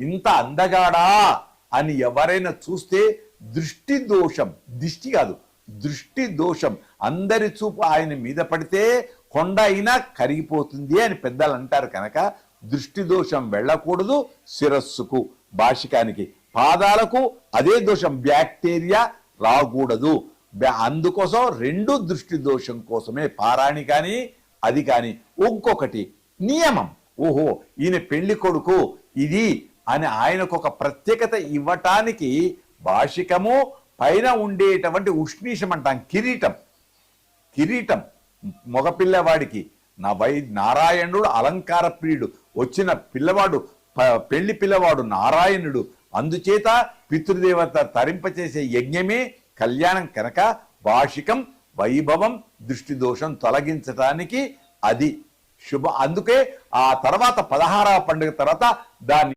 ఇంత అందగాడా అని ఎవరైనా చూస్తే దృష్టి దోషం దిష్టి కాదు దృష్టి దోషం. అందరి చూపు ఆయన మీద పడితే కొండ అయినా కరిగిపోతుంది అని పెద్దలు అంటారు కనుక దృష్టి దోషం వెళ్ళకూడదు శిరస్సుకు భాషికానికి పాదాలకు అదే దోషం బ్యాక్టీరియా రాకూడదు. అందుకోసం రెండు దృష్టి దోషం కోసమే పారాణి కానీ అది కానీ. ఇంకొకటి నియమం. ఓహో ఈయన పెళ్ళి కొడుకు ఇది అని ఆయనకు ఒక ప్రత్యేకత ఇవ్వటానికి భాషికము పైన ఉండేటువంటి ఉష్ణీషం అంటాం కిరీటం. కిరీటం. మగపిల్లవాడికి నా వై నారాయణుడు అలంకార ప్రియుడు వచ్చిన పిల్లవాడు పెళ్ళి పిల్లవాడు నారాయణుడు. అందుచేత పితృదేవత తరింపచేసే యజ్ఞమే కళ్యాణం కనుక వార్షికం వైభవం దృష్టి దోషం తొలగించటానికి అది శుభ. అందుకే ఆ తర్వాత పదహారవ పండుగ తర్వాత దాన్ని